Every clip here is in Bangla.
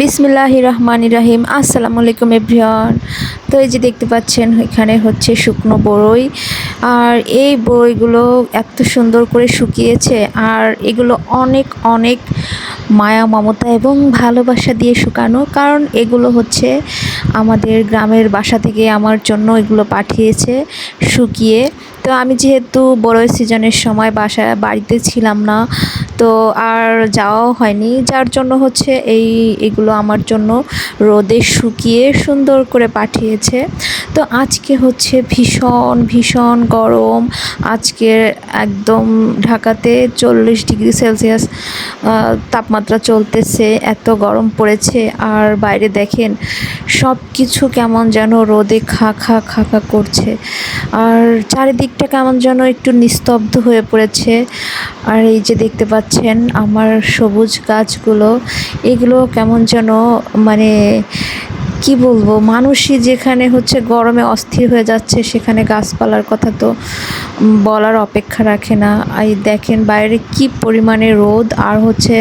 বিসমিল্লাহ রহমান রাহিম। আসসালামু আলাইকুম এভরিওয়ান। তো এই যে দেখতে পাচ্ছেন, এখানে হচ্ছে শুকনো বড়ই। আর এই বড়ইগুলো এত সুন্দর করে শুকিয়েছে, আর এগুলো অনেক অনেক মায়া, মমতা এবং ভালোবাসা দিয়ে শুকানো। কারণ এগুলো হচ্ছে আমাদের গ্রামের বাসা থেকে আমার জন্য এগুলো পাঠিয়েছে শুকিয়ে। তো আমি যেহেতু বড়ই সিজনের সময় বাসা, বাড়িতে ছিলাম না তো আর যাওয়াও হয়নি। যার জন্য হচ্ছে এই এগুলো আমার জন্য রোদে শুকিয়ে সুন্দর করে পাঠিয়েছে। তো আজকে হচ্ছে ভীষণ ভীষণ গরম। আজকে একদম ঢাকাতে চল্লিশ ডিগ্রি সেলসিয়াস তাপমাত্রা চলতেছে, এত গরম পড়েছে। আর বাইরে দেখেন সব কিছু কেমন যেন রোদে খা খা খা খা করছে। আর চারিদিকটা কেমন যেন একটু নিস্তব্ধ হয়ে পড়েছে। আর এই যে দেখতে পাচ্ছেন আমার সবুজ গাছগুলো, এগুলো কেমন যেন মানে কি বলব, মানুষই যেখানে হচ্ছে গরমে অস্থির হয়ে যাচ্ছে সেখানে গাছপালার কথা তো বলার অপেক্ষা রাখে না। এই দেখেন বাইরে কি পরিমাণে রোদ আর হচ্ছে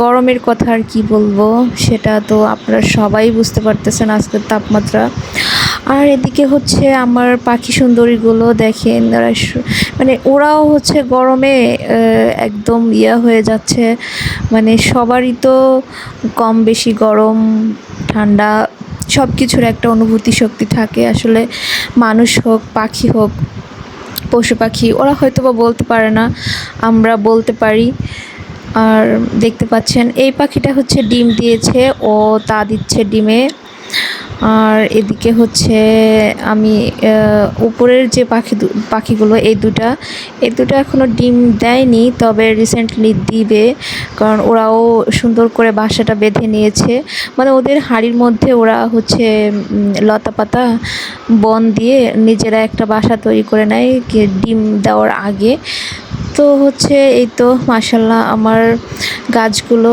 গরমের কথা আর কি বলব, সেটা তো আপনারা সবাই বুঝতে পারতেছেন আজকের তাপমাত্রা। আর এদিকে হচ্ছে আমার পাখি সুন্দরীগুলো দেখেন মানে ওরাও হচ্ছে গরমে একদম ইয়া হয়ে যাচ্ছে। মানে সবারই তো কম বেশি গরম, ঠান্ডা সব কিছুর একটা অনুভূতি শক্তি থাকে। আসলে মানুষ হোক, পাখি হোক, পশু পাখি, ওরা হয়তো বা বলতে পারে না, আমরা বলতে পারি। আর দেখতে পাচ্ছেন, এই পাখিটা হচ্ছে ডিম দিয়েছে, ও তা দিচ্ছে ডিমে। আর এদিকে হচ্ছে আমি উপরের যে পাখি পাখিগুলো, এই দুটা, এই দুটো এখনও ডিম দেয়নি, তবে রিসেন্টলি দিবে, কারণ ওরাও সুন্দর করে বাসাটা বেঁধে নিয়েছে। মানে ওদের হাড়ির মধ্যে ওরা হচ্ছে লতা পাতা বন দিয়ে নিজেরা একটা বাসা তৈরি করে নেয় ডিম দেওয়ার আগে। তো হচ্ছে এই তো মাসাল্লাহ আমার গাছগুলো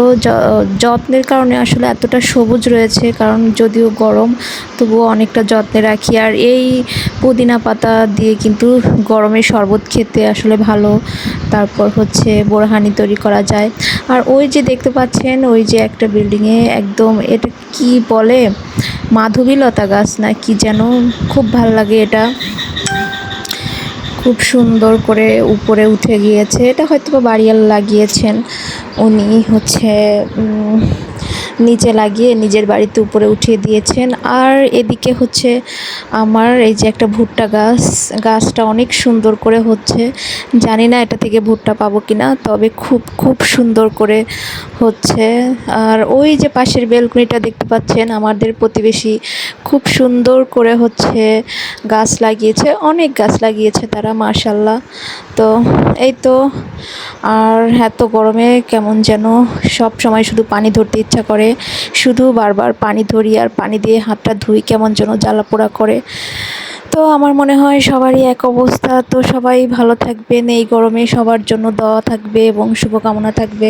যত্নের কারণে আসলে এতটা সবুজ রয়েছে, কারণ যদিও গরম, তবুও অনেকটা যত্নে রাখি। আর এই পুদিনা পাতা দিয়ে কিন্তু গরমে শরবত খেতে আসলে ভালো। তারপর হচ্ছে বোরহানি তৈরি করা যায়। আর ওই যে দেখতে পাচ্ছেন, ওই যে একটা বিল্ডিংয়ে একদম, এটা কি বলে, মাধবীলতা গাছ না কি যেন, খুব ভালো লাগে এটা। খুব সুন্দর করে উপরে উঠে গিয়েছে। এটা হয়তো বাড়িয়াল লাগিয়েছেন। উনি হচ্ছে নিচে লাগিয়ে নিজের বাড়িতে উপরে উঠিয়ে দিয়েছেন। আর এদিকে হচ্ছে আমার এই যে একটা ভুট্টা গাছ, গাছটা অনেক সুন্দর করে হচ্ছে, জানি না এটা থেকে ভুট্টা পাবো কি না তবে খুব খুব সুন্দর করে হচ্ছে। আর ওই যে পাশের বেলকুনিটা দেখতে পাচ্ছেন, আমাদের প্রতিবেশী খুব সুন্দর করে হচ্ছে গাছ লাগিয়েছে, অনেক গাছ লাগিয়েছে তারা মার্শাল্লাহ তো এই তো, আর এত গরমে কেমন যেন সব সময় শুধু পানি ধরতে ইচ্ছা করে, শুধু বারবার পানি ধরি আর পানি দিয়ে হাতটা ধুই কেমন যেন জ্বালা পোড়া করে। তো আমার মনে হয় সবারই এক অবস্থা। তো সবাই ভালো থাকবেন, এই গরমে সবার জন্য দেওয়া থাকবে এবং শুভকামনা থাকবে।